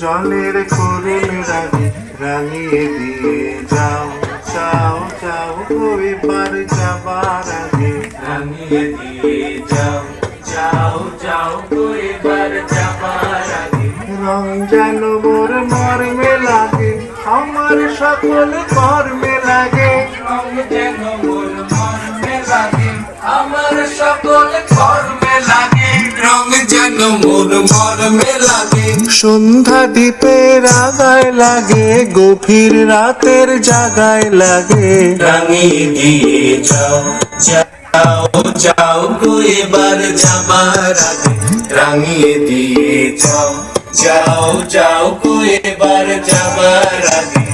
জলের করুণ রাগে রাঙিয়ে দিয়ে যাও যাও যাও গো এবার যাবার আগে। রাঙিয়ে দিয়ে যাও যাও যাও গো এবার যাবার আগে। রং যেন মোর মর্মে লাগে, আমার সকল কর্মে লাগে। রং যেন মোর মর্মে লাগে, আমার সকল কর্মে মোর সন্ধ্যা দ্বীপের আগায় লাগে গভীর রাতের জাগায় লাগে। রাঙিয়ে দিয়ে যাও যাও যাও গো এবার যাবার আগে। রাঙিয়ে দিয়ে যাও যাও যাও গো এবার যাবার আগে।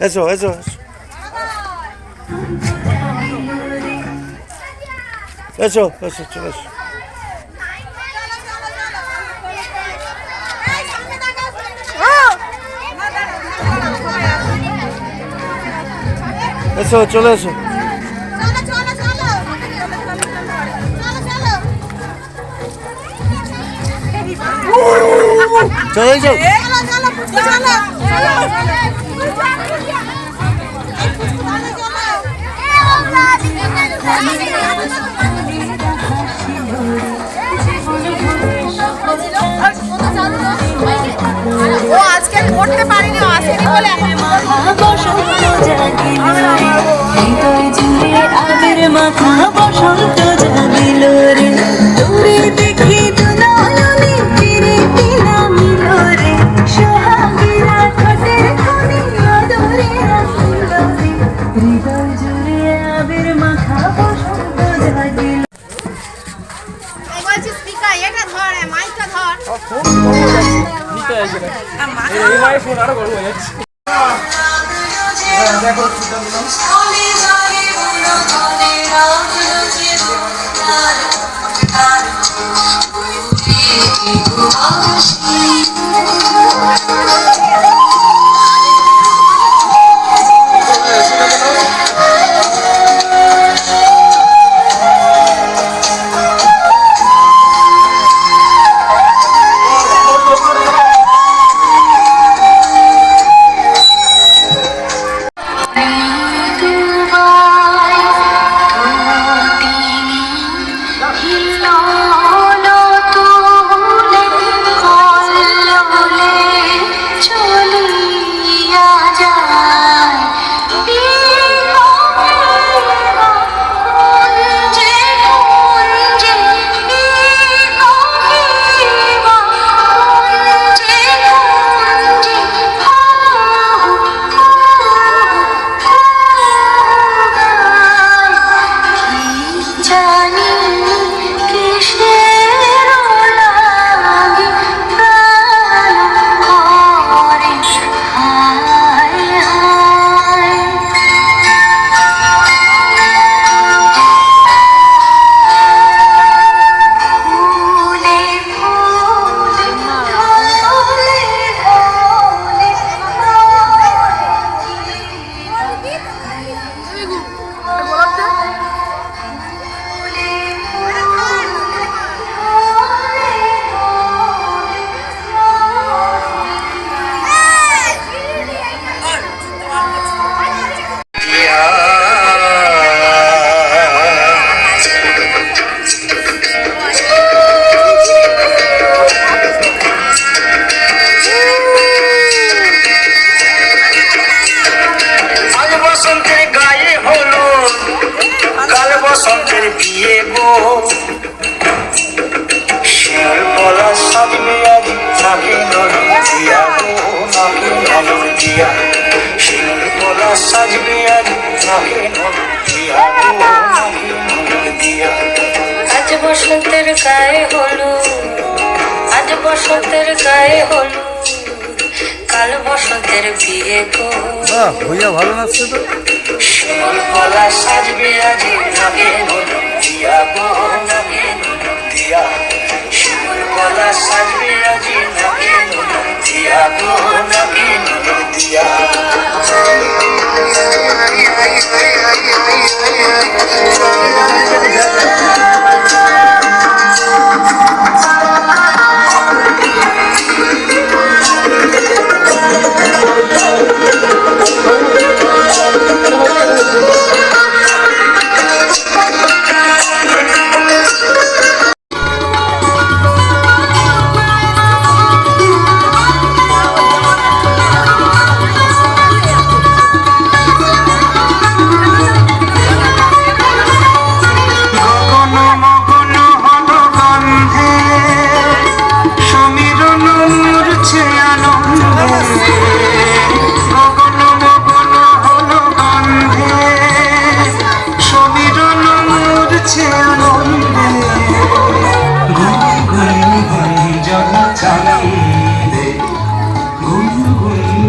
এসো এসো এসো এসো চলে এসো এসো চলে এসো চলে এসো ও আজকে করতে পারিনি আসেনি বলে জুড়ে আবির মাখা এটা ধর মাইকটা ধর। হিল তুলে কল্লো আজ বসন্তের গায়ে হলো আজ বসন্তের গায়ে হলো কাল বসন্তের বিয়ে গো। ভইয়া ভালো নাচছে তো। শিমল বলা সাজবে আজ নগে দিয়া গো নগে দিয়া। শিমল বলা সাজবে আজ নগে দিয়া গো নগে দিয়া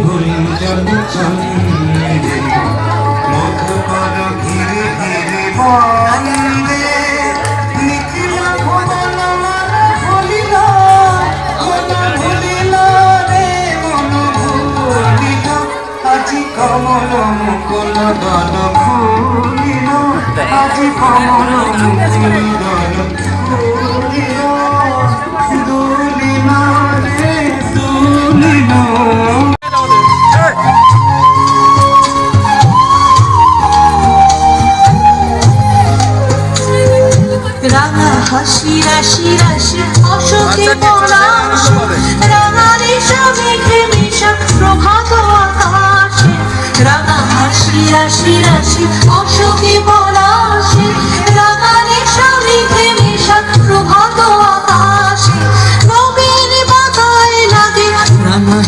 হরিণ চাঁদ চন্দে মধুপানা ঘিরে ঘিরে বন্দে কমল মুকুল দল ফুলিল আজি কমল মুকুল দল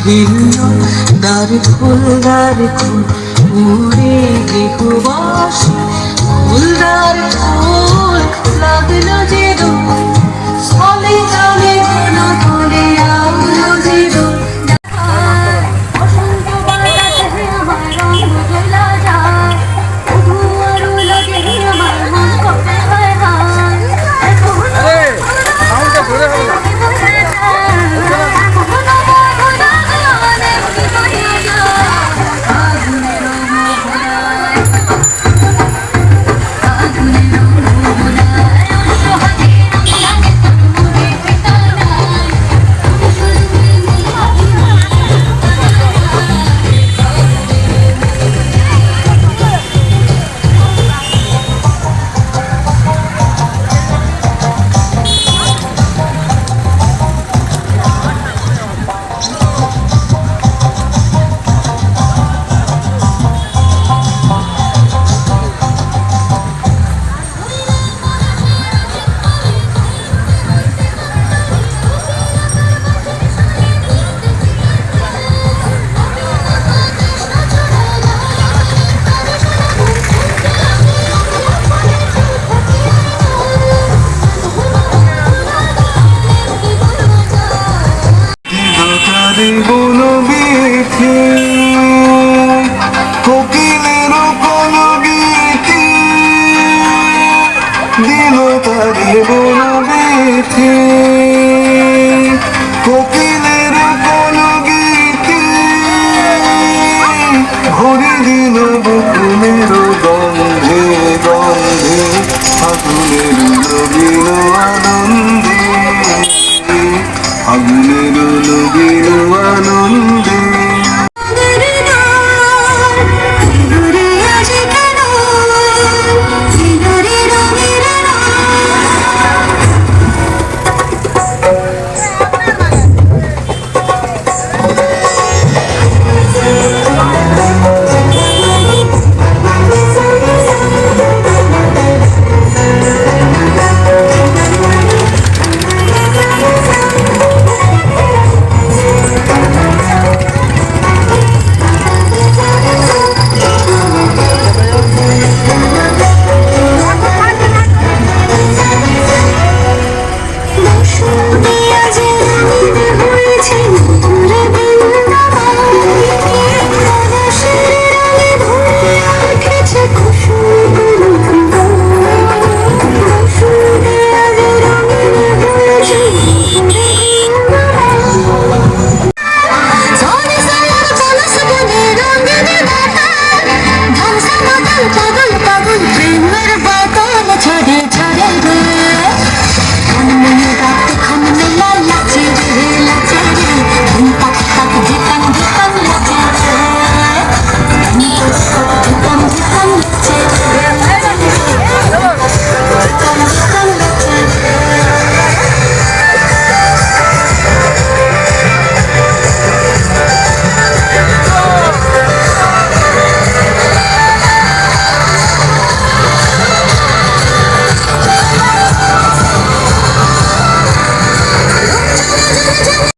ভিন্ন দ্বার ফুল দ্বার ফুল উড়ে গৃহবাসী। ফুলদার ফুল লাগল যে